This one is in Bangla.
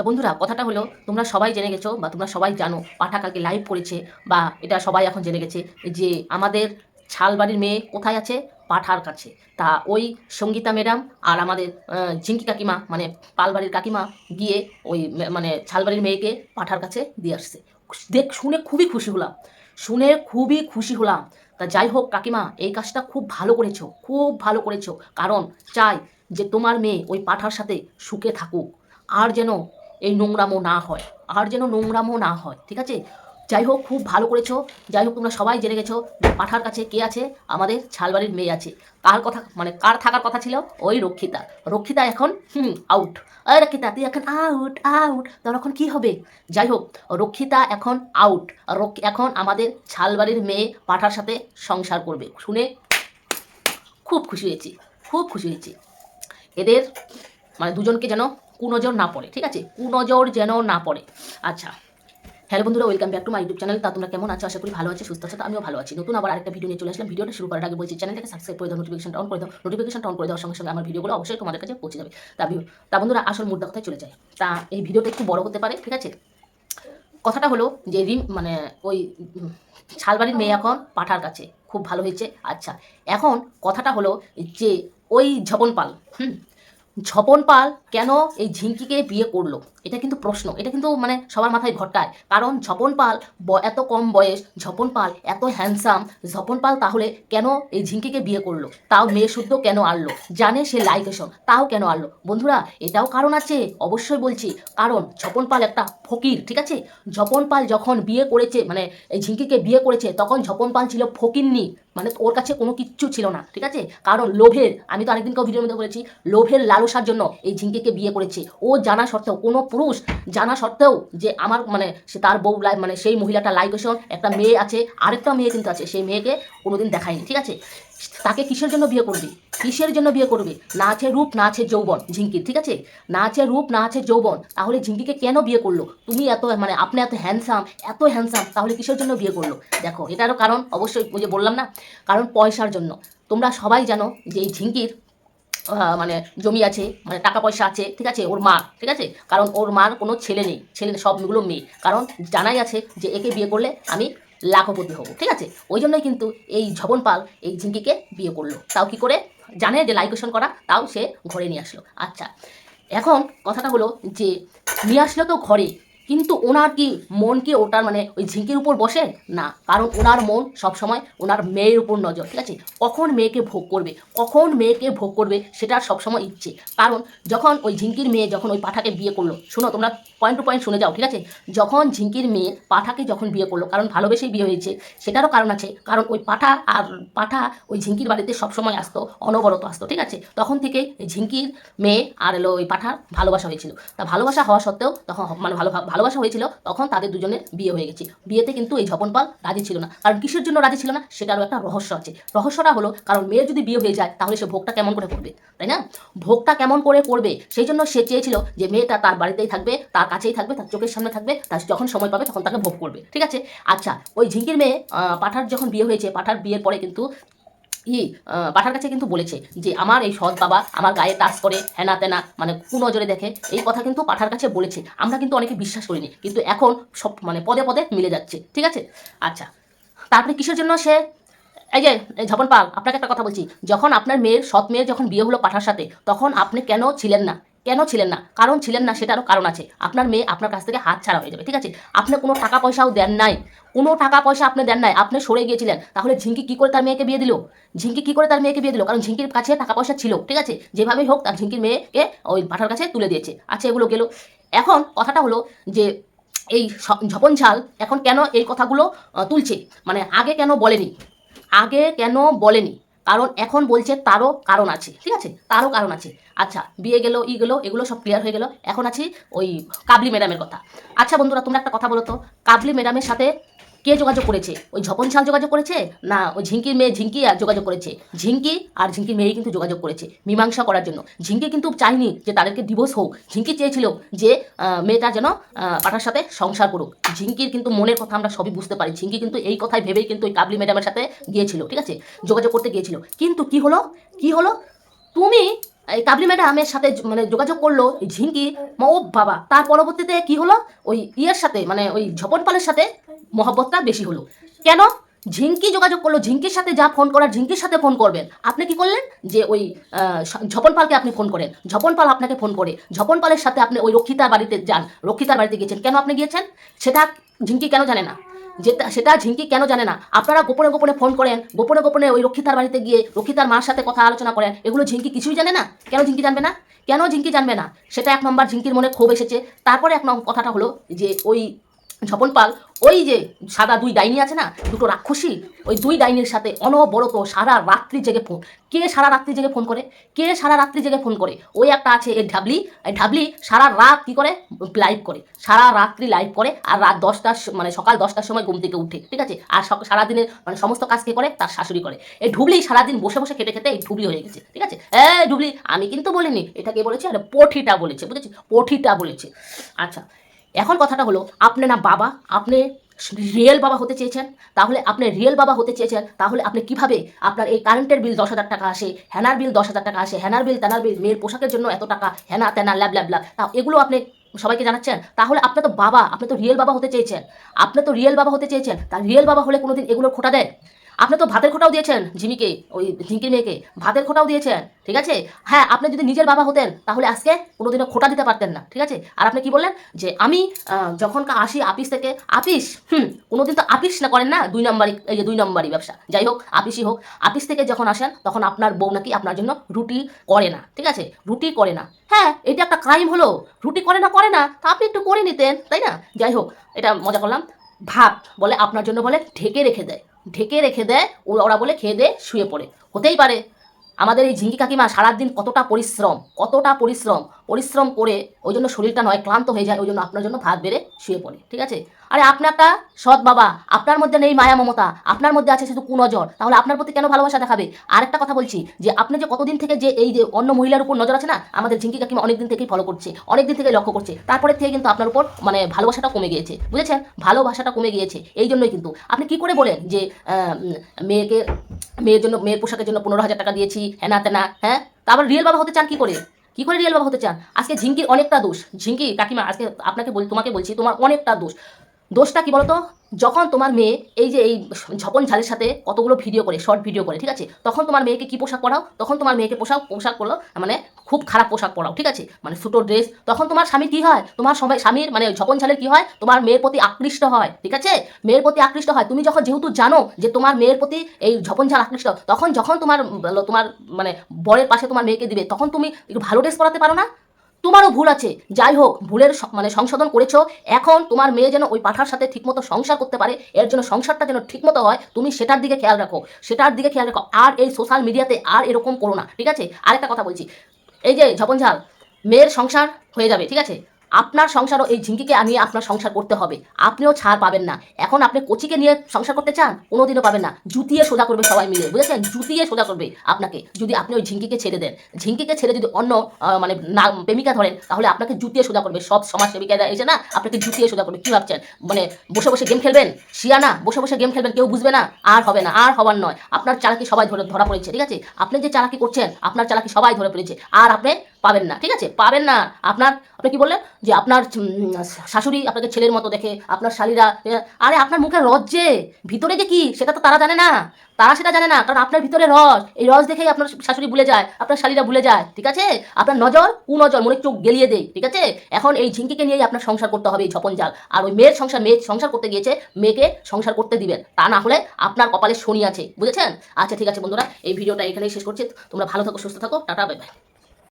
তো বন্ধুরা, কথাটা হলো, তোমরা সবাই জেনে গেছো বা তোমরা সবাই জানো, পাঠা কালকে লাইভ করেছে বা এটা সবাই এখন জেনে গেছে যে আমাদের ছালবাড়ির মেয়ে কোথায় আছে? পাঠার কাছে। তা ওই সঙ্গীতা ম্যাডাম আর আমাদের ঝিঙ্কি কাকিমা মানে পালবাড়ির কাকিমা গিয়ে ওই মানে ছালবাড়ির মেয়েকে পাঠার কাছে দিয়ে আসছে। দেখ, শুনে খুবই খুশি হলাম। শুনে খুবই খুশি হলাম। তা যাই হোক কাকিমা, এই কাজটা খুব ভালো করেছ, খুব ভালো করেছ। কারণ চাই যে তোমার মেয়ে ওই পাঠার সাথে সুখে থাকুক। আর যেন এই নোংরামো না হয়, আর যেন নোংরামো না হয়, ঠিক আছে? যাই হোক, খুব ভালো করেছ। যাই হোক, তোমরা সবাই জেনে গেছো পাঠার কাছে কে আছে? আমাদের ছালবাড়ির মেয়ে আছে। কার কথা মানে কার থাকার কথা ছিল? ওই রক্ষিতা। রক্ষিতা এখন, হুম আউট ওই রক্ষিতা, তুই এখন আউট আউট তোর এখন কী হবে? যাই হোক, রক্ষিতা এখন আউট এখন আমাদের ছালবাড়ির মেয়ে পাঠার সাথে সংসার করবে। শুনে খুব খুশি হয়েছি, খুব খুশি হয়েছি। এদের মানে দুজনকে যেন কুনজর না পড়ে, ঠিক আছে? কুনজর যেন না পড়ে। আচ্ছা হ্যালো বন্ধুরা, welcome back to my YouTube channel. তা তোমরা কেমন আছো? আশা করি ভালো আছে, সুস্থ আছো আমিও ভালো আছি। নতুন আবার আরেকটা ভিডিও নিয়ে চলে আসলাম। ভিডিওটা শুরু করার আগে বলছি, চ্যানেলটাকে সাবস্ক্রাইব করে দাও নোটিফিকেশন অন করে দাও। নোটিফিকেশন অন করে দেওয়ার সঙ্গে সঙ্গে আমার ভিডিওগুলো অবশ্যই তোমাদের কাছে পৌঁছে যাবে। তা তা বন্ধুরা, আসল মুদ্রা কথায় চলে যায় তা এই ভিডিওটা একটু বড় হতে পারে, ঠিক আছে? কথাটা হলো যে রিম মানে ওই শালবাড়ির মেয়ে এখন পাঠার কাছে। খুব ভালো হয়েছে। আচ্ছা এখন কথাটা হলো যে ওই ঝপন পাল হুম ঝপন পাল কেন এই ঝিঙ্কিকে বিয়ে করল? এটা কিন্তু প্রশ্ন, এটা কিন্তু মানে সবার মাথায় ঘটায় কারণ ঝপন পাল এত কম বয়স, ঝপন পাল এত হ্যান্ডসাম ঝপন পাল তাহলে কেন এই ঝিঙ্কিকে বিয়ে করল? তাও মেয়ে শুদ্ধ কেন আনলো? জানে সে লাইকেশন তাও কেন আনলো? বন্ধুরা, এটাও কারণ আছে, অবশ্যই বলছি। কারণ ঝপন পাল একটা ফকির, ঠিক আছে? ঝপন পাল যখন বিয়ে করেছে মানে এই ঝিঙ্কিকে বিয়ে করেছে, তখন ঝপন পাল ছিল ফকিরনি মানে ওর কাছে কোনো কিচ্ছু ছিল না, ঠিক আছে? কারণ লোভের, আমি তো আরেকদিনকেও ভিডিওর মধ্যে বলেছি, লোভের লালসার জন্য এই ঝিঙ্কিকে বিয়ে করেছে। ও জানা সত্ত্বেও কোনো পুরুষ জানা সত্ত্বেও যে আমার মানে সে তার বউ লাই মানে সেই মহিলাটা লাইকেশন একটা মেয়ে আছে, আরেকটা মেয়ে কিন্তু আছে, সেই মেয়েকে কোনোদিন দেখায়নি, ঠিক আছে? তাকে কিসের জন্য বিয়ে করবে? কিসের জন্য বিয়ে করবে? না আছে রূপ, না আছে যৌবন ঝিঙ্কির ঠিক আছে? না আছে রূপ, না আছে যৌবন, তাহলে ঝিঙ্কিকে কেন বিয়ে করল? তুমি এত মানে আপনি এত হ্যান্ডসাম এত হ্যান্ডসাম তাহলে কিসের জন্য বিয়ে করল? দেখো, এটারও কারণ অবশ্যই যে বললাম না, কারণ পয়সার জন্য। তোমরা সবাই জানো যে এই ঝিঙ্কির মানে জমি আছে মানে টাকা পয়সা আছে, ঠিক আছে, ওর মা, ঠিক আছে? কারণ ওর মার কোনো ছেলে নেই, ছেলে সবগুলো মেয়ে। কারণ জানাই আছে যে একে বিয়ে করলে আমি লাখপতি হব, ঠিক আছে? ওই জন্যই কিন্তু এই ঝবন পাল এই ঝিঙ্কিকে বিয়ে করল। তাও কি করে? জানে যে লাইকেশন করা, তাও সে ঘরে নিয়ে আসলো। আচ্ছা এখন কথাটা হলো যে নিয়ে আসলো তো ঘরে কিন্তু ওনার কি মন কি ওটার মানে ওই ঝিঙ্কির উপর বসে? না, কারণ ওনার মন সবসময় ওনার মেয়ের উপর নজর, ঠিক আছে? কখন মেয়েকে ভোগ করবে? কখন মেয়েকে ভোগ করবে? সেটার সবসময় ইচ্ছে। কারণ যখন ওই ঝিঙ্কির মেয়ে যখন ওই পাঠাকে বিয়ে করল, শোনো, তোমরা পয়েন্ট টু পয়েন্ট শুনে যাও, ঠিক আছে? যখন ঝিঙ্কির মেয়ে পাঠাকে যখন বিয়ে করল, কারণ ভালোবেসেই বিয়ে হয়েছে, সেটারও কারণ আছে। কারণ ওই পাঠা আর পাঠা ওই ঝিঙ্কির বাড়িতে সবসময় আসতো, অনবরত আসতো, ঠিক আছে? তখন থেকে ঝিঙ্কির মেয়ে আর এলো ওই পাঠার ভালোবাসা হয়েছিল। তা ভালোবাসা হওয়া সত্ত্বেও তখন মানে ভালো ভালো ভালোবাসা হয়েছিল, তখন তাদের দুজনের বিয়ে হয়ে গেছে। বিয়েতে কিন্তু এই ঝপন পাল রাজি ছিল না। কারণ কিসের জন্য রাজি ছিল না? সেটারও একটা রহস্য আছে। রহস্যটা হলো, কারণ মেয়ের যদি বিয়ে হয়ে যায়, তাহলে সে ভোগটা কেমন করে করবে? তাই না? ভোগটা কেমন করে করবে? সেই জন্য সে চেয়েছিল যে মেয়েটা তার বাড়িতেই থাকবে, তার কাছেই থাকবে, তার চোখের সামনে থাকবে তার যখন সময় পাবে তখন তাকে ভোগ করবে। ঠিক আছে? আচ্ছা ওই ঝিঙ্কির মেয়ে পাঠার যখন বিয়ে হয়েছে, পাঠার বিয়ের পরে কিন্তু ই পাঠার কাছে কিন্তু বলেছে যে আমার এই সৎ বাবা আমার গায়ে টাচ করে, হেনা তেনা মানে কুনজরে দেখে, এই কথা কিন্তু পাঠার কাছে বলেছে। আমরা কিন্তু অনেকে বিশ্বাস করিনি, কিন্তু এখন সব মানে পদে পদে মিলে যাচ্ছে, ঠিক আছে? আচ্ছা তারপরে কিসের জন্য সে, এই যে ঝপন পাল, আপনাকে একটা কথা বলছি, যখন আপনার মেয়ের, সৎ মেয়ের যখন বিয়ে হলো পাঠার সাথে, তখন আপনি কেন ছিলেন না? কেন ছিলেন না? কারণ ছিলেন না সেটারও কারণ আছে। আপনার মেয়ে আপনার কাছ থেকে হাত ছাড়া হয়ে যাবে, ঠিক আছে? আপনি কোনো টাকা পয়সাও দেন নাই। কোনো টাকা পয়সা আপনি দেন নাই। আপনি সরে গিয়েছিলেন। তাহলে ঝিঙ্কি কি করে তার মেয়েকে বিয়ে দিল? ঝিঙ্কি কি করে তার মেয়েকে বিয়ে দিল? কারণ ঝিঙ্কির কাছে টাকা পয়সা ছিল, ঠিক আছে? যেভাবেই হোক, তার ঝিঙ্কির মেয়েকে ওই পাঠার কাছে তুলে দিয়েছে। আচ্ছা এগুলো গেল। এখন কথাটা হলো যে, এই ঝপন ঝাল এখন কেন এই কথাগুলো তুলছে? মানে আগে কেন বলেনি? আগে কেন বলেনি? কারণ এখন বলছে তারও কারণ আছে, ঠিক আছে? তারও কারণ আছে। আচ্ছা বিয়ে গেল, ই গেলো, এগুলো সব ক্লিয়ার হয়ে গেল। এখন আছি ওই কাবলি ম্যাডামের কথা। আচ্ছা বন্ধুরা, তোমরা একটা কথা বলো তো। কাবলি ম্যাডামের সাথে কে যোগাযোগ করেছে? ওই ঝপন ছাল যোগাযোগ করেছে? না, ওই ঝিঙ্কির মেয়ে ঝিঙ্কি আর যোগাযোগ করেছে। ঝিঙ্কি আর ঝিঙ্কির মেয়েই কিন্তু যোগাযোগ করেছে মীমাংসা করার জন্য। ঝিঙ্কি কিন্তু চাইনি যে তাদেরকে ডিভোর্স হোক। ঝিঙ্কি চেয়েছিল যে মেয়েটা যেন পাঠার সাথে সংসার করুক। ঝিঙ্কির কিন্তু মনের কথা আমরা সবই বুঝতে পারি। ঝিঙ্কি কিন্তু এই কথাই ভেবেই কিন্তু ওই কাবলি ম্যাডামের সাথে গিয়েছিল, ঠিক আছে? যোগাযোগ করতে গিয়েছিল। কিন্তু কি হলো? কি হলো? তুমি এই কাবলি ম্যাডামের সাথে মানে যোগাযোগ করল ঝিঙ্কি। ও বাবা। তার পরবর্তীতে কি হলো? ওই ইয়ের সাথে মানে ওই ঝপন পালের সাথে মহব্বতটা বেশি হলো। কেন? ঝিঙ্কি যোগাযোগ করল, ঝিঙ্কির সাথে যা ফোন করার, ঝিঙ্কির সাথে ফোন করবেন। আপনি কি করলেন? যে ওই ঝপন পালকে আপনি ফোন করেন। ঝপন পাল আপনাকে ফোন করে। ঝপন পালের সাথে আপনি ওই রক্ষিতার বাড়িতে যান। রক্ষিতার বাড়িতে গিয়েছেন। কেন আপনি গিয়েছেন? সেটা ঝিঙ্কি কেন জানে না? যেটা সেটা ঝিঙ্কি কেন জানে না? আপনারা গোপনে গোপনে ফোন করেন। গোপনে গোপনে ওই রক্ষিতার বাড়িতে গিয়ে রক্ষিতার মার সাথে কথা আলোচনা করেন। এগুলো ঝিঙ্কি কিছুই জানে না? কেন ঝিঙ্কি জানবে না? কেন ঝিঙ্কি জানবে না? সেটা এক নম্বর ঝিঙ্কির মনে ক্ষোভ এসেছে। তারপরে এক নম্বর কথাটা হলো যে ওই ঝপন পাল, ওই যে সাদা দুই ডাইনি আছে না, দুটো রাক্ষসী, ওই দুই ডাইনির সাথে অনবরত সারা রাত্রি জেগে ফোন কে সারা রাত্রি জেগে ফোন করে? কে সারা রাত্রি জেগে ফোন করে? ওই একটা আছে, এই ঢাবলি এই ঢাবলি সারা রাত কি করে? লাইভ করে। সারা রাত্রি লাইভ করে, আর রাত দশটার মানে সকাল দশটার সময় ঘুম থেকে উঠে, ঠিক আছে? আর সারাদিনের মানে সমস্ত কাজ কে করে? তার শাশুড়ি করে। এই ঢুবলি সারাদিন বসে বসে খেটে খেতে এই ঢুবলি হয়ে গেছে, ঠিক আছে? এই ঢুবলি, আমি কিন্তু বলিনি, এটা কে বলেছে? আরে পঠিটা বলেছে বুঝেছি পঠিটা বলেছে। আচ্ছা এখন কথাটা হলো, আপনি না বাবা, আপনি রিয়েল বাবা হতে চেয়েছেন, তাহলে আপনি রিয়েল বাবা হতে চেয়েছেন, তাহলে আপনি কীভাবে আপনার এই কারেন্টের বিল দশ হাজার টাকা আসে হ্যানার বিল দশ হাজার টাকা আসে হ্যানার বিল তেনার বিল মেয়ের পোশাকের জন্য এত টাকা হ্যানা তেনা, ল্যাব ল্যাব ল্যাব, তা এগুলো আপনি সবাইকে জানাচ্ছেন? তাহলে আপনি তো বাবা, আপনি তো রিয়েল বাবা হতে চেয়েছেন। আপনি তো রিয়েল বাবা হতে চেয়েছেন, তা রিয়েল বাবা হলে কোনোদিন এগুলো খোটা দেয়? আপনি তো ভাতের খোটাও দিয়েছেন ঝিমিকে ওই ঝিঙ্কির মেয়েকে, ভাতের খোটাও দিয়েছেন, ঠিক আছে? হ্যাঁ আপনি যদি নিজের বাবা হতেন, তাহলে আজকে কোনোদিনও খোটা দিতে পারতেন না, ঠিক আছে? আর আপনি কি বললেন? যে আমি যখন আসি আপিস থেকে, আপিস, হুম, কোনোদিন তো আপিস না করেন না, দুই নম্বরই, এই যে দুই নম্বরই ব্যবসা, যাই হোক, আপিসই হোক। আপিস থেকে যখন আসেন, তখন আপনার বউ নাকি আপনার জন্য রুটি করে না, ঠিক আছে? রুটি করে না। হ্যাঁ এটা একটা ক্রাইম হলো, রুটি করে না করে না, তা আপনি একটু করে নিতেন, তাই না? যাই হোক, এটা মজা করলাম। ভাত বলে আপনার জন্য বলে ঢেকে রেখে দেয়। ঢেকে রেখে দেয় ওরা বলে খেয়ে দেয় শুয়ে পড়ে। হতেই পারে। আমাদের এই ঝিঙ্কি কাকিমা সারাদিন কতটা পরিশ্রম কতটা পরিশ্রম পরিশ্রম করে ওই জন্য শরীরটা নয়, ক্লান্ত হয়ে যায়, ওই জন্য আপনার জন্য ভাত বেড়ে শুয়ে পড়ে, ঠিক আছে? আরে আপনি একটা সৎ বাবা, আপনার মধ্যে নেই মায়া মমতা, আপনার মধ্যে আছে শুধু কুনজর, তাহলে আপনার প্রতি কেন ভালোবাসা দেখাবে? আরেকটা কথা বলছি, যে আপনি যে কতদিন থেকে যে এই যে অন্য মহিলার উপর নজর আছে না, আমাদের ঝিঙ্কি কাকিমা অনেকদিন থেকেই ফলো করছে, অনেকদিন থেকে লক্ষ্য করছে তারপরে থেকে কিন্তু আপনার উপর মানে ভালোবাসাটা কমে গিয়েছে, বুঝেছেন? ভালোবাসাটা কমে গিয়েছে, এই জন্যই কিন্তু। আপনি কি করে বলেন যে মেয়েকে, মেয়ের জন্য, মেয়ের পোশাকের জন্য পনেরো হাজার টাকা দিয়েছি হ্যাঁ না তেনা হ্যাঁ? তারপর রিয়েল বাবা হতে চান কি করে? কি করে রিয়েল বাবা হতে চান? আজকে ঝিঙ্কির অনেকটা দোষ। ঝিঙ্কি, কাকিমা, আজকে আপনাকে বল তোমাকে বলছি, তোমার অনেকটা দোষ। দোষটা কি বলতো? যখন তোমার মেয়ে এই যে এই ঝপন ঝালের সাথে কতগুলো ভিডিও করে শর্ট ভিডিও করে, ঠিক আছে? তখন তোমার মেয়েকে কি পোশাক পরাও? তখন তোমার মেয়েকে পোশাক পোশাক করল মানে খুব খারাপ পোশাক পরাও, ঠিক আছে? মানে ছোটো ড্রেস, তখন তোমার স্বামী কি হয়? তোমার সবাই, স্বামীর মানে ঝপন ঝালের কি হয়? তোমার মেয়ের প্রতি আকৃষ্ট হয়, ঠিক আছে? মেয়ের প্রতি আকৃষ্ট হয়। তুমি যখন যেহেতু জানো যে তোমার মেয়ের প্রতি এই ঝপন ঝাল আকৃষ্ট, তখন যখন তোমার তোমার মানে বরের পাশে তোমার মেয়েকে দিবে, তখন তুমি একটু ভালো ড্রেস পরাতে পারো না? তোমারও ভুল আছে। যাই হোক, ভুলের মানে সংশোধন করেছ। এখন তোমার মেয়ে যেন ওই পাঠার সাথে ঠিকমতো সংসার করতে পারে, এর জন্য সংসারটা যেন ঠিকমতো হয়, তুমি সেটার দিকে খেয়াল রাখো। সেটার দিকে খেয়াল রাখো। আর এই সোশ্যাল মিডিয়াতে আর এরকম করো না, ঠিক আছে? আরেকটা কথা বলছি। এই যে ঝপন ঝাল মেয়ের সংসার হয়ে যাবে ঠিক আছে? আপনার সংসারও এই ঝিঙ্কিকে নিয়ে আপনার সংসার করতে হবে। আপনিও ছাড় পাবেন না। এখন আপনি কচিকে নিয়ে সংসার করতে চান, কোনোদিনও পাবেন না। জুতিয়ে সোজা করবে সবাই মিলে, বুঝেছেন? জুতিয়ে সোজা করবে আপনাকে, যদি আপনি ওই ঝিঙ্কিকে ছেড়ে দেন। ঝিঙ্কিকে ছেড়ে যদি অন্য মানে না, প্রেমিকা ধরেন, তাহলে আপনাকে জুতিয়ে সোজা করবে। সব সমাজসেবিকারা এসে না আপনাকে জুতিয়ে সোজা করবে। কী ভাবছেন? মানে বসে বসে গেম খেলবেন? শিয়ানা বসে বসে গেম খেলবেন, কেউ বুঝবে না। আর হবে না, আর হবার নয়। আপনার চালাকি সবাই ধরে, ধরা পড়েছে, ঠিক আছে? আপনি যে চালাকি করছেন, আপনার চালাকি সবাই ধরে পড়েছে আর আপনি পাবেন না, ঠিক আছে? পাবেন না আপনার, আপনি কি বললেন? যে আপনার শাশুড়ি আপনাকে ছেলের মতো দেখে, আপনার শালীরা আরে আপনার মুখে রস যে, ভিতরে যে কি, সেটা তো তারা জানে না। তারা সেটা জানে না, কারণ আপনার ভিতরে রস। এই রস দেখেই আপনার শাশুড়ি ভুলে যায়, আপনার শালীরা ভুলে যায়, ঠিক আছে? আপনার নজর কু নজর মনে চোখ গেলিয়ে দেয় ঠিক আছে? এখন এই ঝিঙ্কিকে নিয়েই আপনার সংসার করতে হবে, এই ঝপন জাল। আর ওই মেয়ের সংসার মেয়ে সংসার করতে গিয়েছে, মেয়েকে সংসার করতে দিবেন। তা না হলে আপনার কপালে শনি আছে, বুঝেছেন? আচ্ছা ঠিক আছে বন্ধুরা, এই ভিডিওটা এখানেই শেষ করছি। তোমরা ভালো থাকো, সুস্থ থাকো, টাটা, বাই বাই।